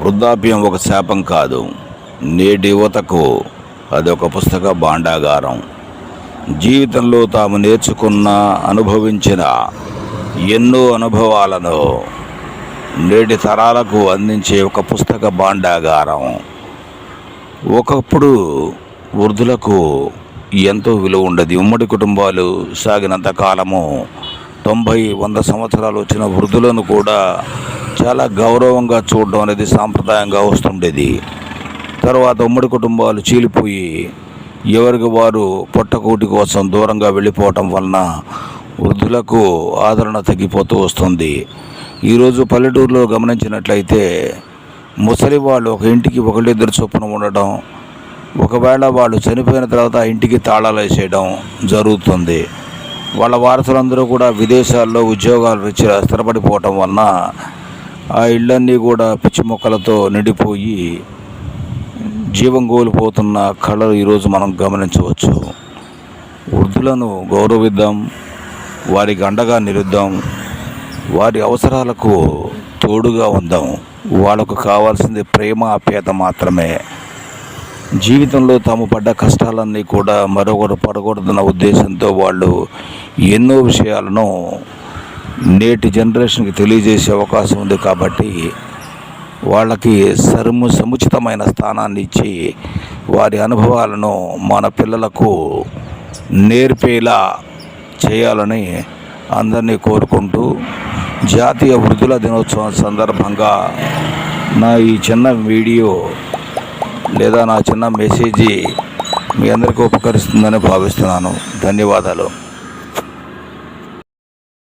వృద్ధాప్యం ఒక శాపం కాదు. నేటి యువతకు అది ఒక పుస్తక భాండాగారం. జీవితంలో తాము నేర్చుకున్న అనుభవించిన ఎన్నో అనుభవాలను నేటి తరాలకు అందించే ఒక పుస్తక భాండాగారం. ఒకప్పుడు వృద్ధులకు ఎంతో విలువ ఉండదు. ఉమ్మడి కుటుంబాలు సాగినంత కాలము తొంభై వంద సంవత్సరాలు వచ్చిన వృద్ధులను కూడా చాలా గౌరవంగా చూడడం అనేది సాంప్రదాయంగా వస్తుండేది. తర్వాత ఉమ్మడి కుటుంబాలు చీలిపోయి ఎవరికి వారు పొట్టకూటి కోసం దూరంగా వెళ్ళిపోవటం వలన వృద్ధులకు ఆదరణ తగ్గిపోతూ వస్తుంది. ఈరోజు పల్లెటూరులో గమనించినట్లయితే ముసలి వాళ్ళు ఒక ఇంటికి ఒకళ్ళిద్దరు చొప్పున ఉండడం ఒకవేళ వాళ్ళు చనిపోయిన తర్వాత ఇంటికి తాళాలు వేసేయడం జరుగుతుంది. వాళ్ళ వారసులందరూ కూడా విదేశాల్లో ఉద్యోగాలు రీత్యా స్థిరపడిపోవటం వలన ఆ ఇళ్ళన్నీ కూడా పిచ్చి మొక్కలతో నిండిపోయి జీవం కోల్పోతున్న కళలు ఈరోజు మనం గమనించవచ్చు. వృద్ధులను గౌరవిద్దాం వారికి అండగా నిలుద్దాం వారి అవసరాలకు తోడుగా ఉందాం. వాళ్ళకు కావాల్సింది ప్రేమ ఆప్యాయత మాత్రమే. జీవితంలో తాము పడ్డ కష్టాలన్నీ కూడా మరొకరు పడకూడదన్న ఉద్దేశంతో వాళ్ళు ఎన్నో విషయాలను నేటి జనరేషన్కి తెలియజేసే అవకాశం ఉంది కాబట్టి వాళ్ళకి సరుము సముచితమైన స్థానాన్ని ఇచ్చి వారి అనుభవాలను మన పిల్లలకు నేర్పేలా చేయాలని అందరినీ కోరుకుంటూ జాతీయ వృద్ధుల దినోత్సవం సందర్భంగా నా ఈ చిన్న వీడియో లేదా నా చిన్న మెసేజీ మీ అందరికీ ఉపకరిస్తుందని భావిస్తున్నాను. ధన్యవాదాలు.